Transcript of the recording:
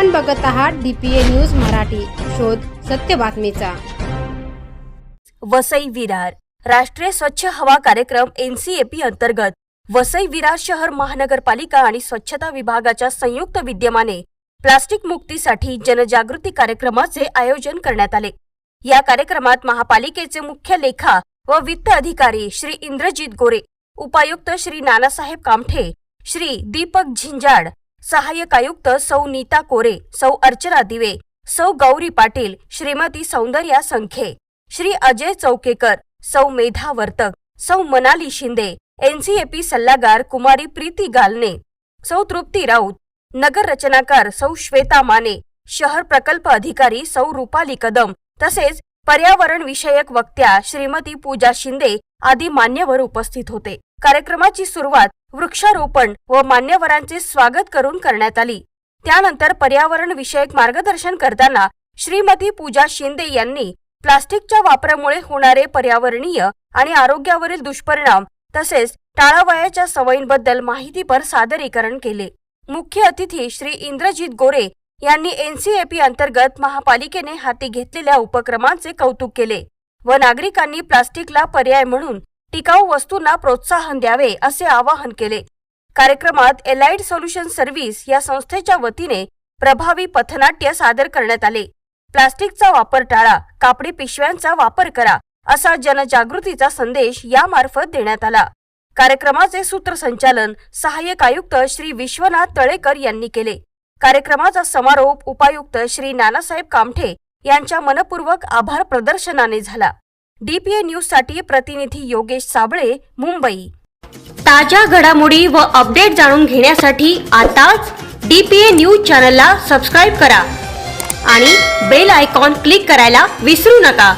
आपण बघत आहात डीपीए न्यूज मराठी. शोध सत्य बातमीचा. वसई विरार. राष्ट्रीय स्वच्छ हवा कार्यक्रम एनसीएपी अंतर्गत वसई विरार शहर महानगरपालिका आणि स्वच्छता विभागाच्या संयुक्त विद्यमाने प्लास्टिक मुक्तीसाठी जनजागृती कार्यक्रमाचे आयोजन करण्यात आले. या कार्यक्रमात महापालिकेचे मुख्य लेखा व वित्त अधिकारी श्री इंद्रजित गोरे उपायुक्त श्री नानासाहेब कामठे श्री दीपक झिंजाड सहाय्यक आयुक्त सौ नीता कोरे सौ अर्चना दिवे सौ गौरी पाटील श्रीमती सौंदर्या संखे श्री अजय चौकेकर सौ मेधा वर्तक सौ मनाली शिंदे एनसीएपी सल्लागार कुमारी प्रीती गालने सौ तृप्ती राऊत नगर रचनाकार सौ श्वेता माने शहर प्रकल्प अधिकारी सौ रुपाली कदम तसेच पर्यावरण विषयक वक्त्या श्रीमती पूजा शिंदे आदी मान्यवर उपस्थित होते. कार्यक्रमाची सुरुवात वृक्षारोपण व मान्यवरांचे स्वागत करून करण्यात आली. त्यानंतर पर्यावरण विषयक मार्गदर्शन करताना श्रीमती पूजा शिंदे यांनी प्लास्टिकच्या वापरामुळे होणारे पर्यावरणीय आणि आरोग्यावरील दुष्परिणाम तसेच टाळावयाच्या सवयींबद्दल माहितीपर सादरीकरण केले. मुख्य अतिथी श्री इंद्रजित गोरे यांनी एनसीएपी अंतर्गत महापालिकेने हाती घेतलेल्या उपक्रमांचे कौतुक केले व नागरिकांनी प्लास्टिकला पर्याय म्हणून टिकाऊ वस्तूंना प्रोत्साहन द्यावे असे आवाहन केले. कार्यक्रमात एलाइड सोल्युशन सर्व्हिस या संस्थेच्या वतीने प्रभावी पथनाट्य सादर करण्यात आले. प्लास्टिकचा वापर टाळा कापडी पिशव्यांचा वापर करा असा जनजागृतीचा संदेश यामार्फत देण्यात आला. कार्यक्रमाचे सूत्रसंचालन सहाय्यक आयुक्त श्री विश्वनाथ तळेकर यांनी केले. कार्यक्रमाचा समारोप उपायुक्त श्री नानासाहेब कामठे यांच्या मनपूर्वक आभार प्रदर्शनाने झाला. डीपीए न्यूजसाठी प्रतिनिधी योगेश साबळे मुंबई. ताज्या घडामोडी व अपडेट जाणून घेण्यासाठी आताच डीपीए न्यूज चॅनलला सबस्क्राईब करा आणि बेल आयकॉन क्लिक करायला विसरू नका.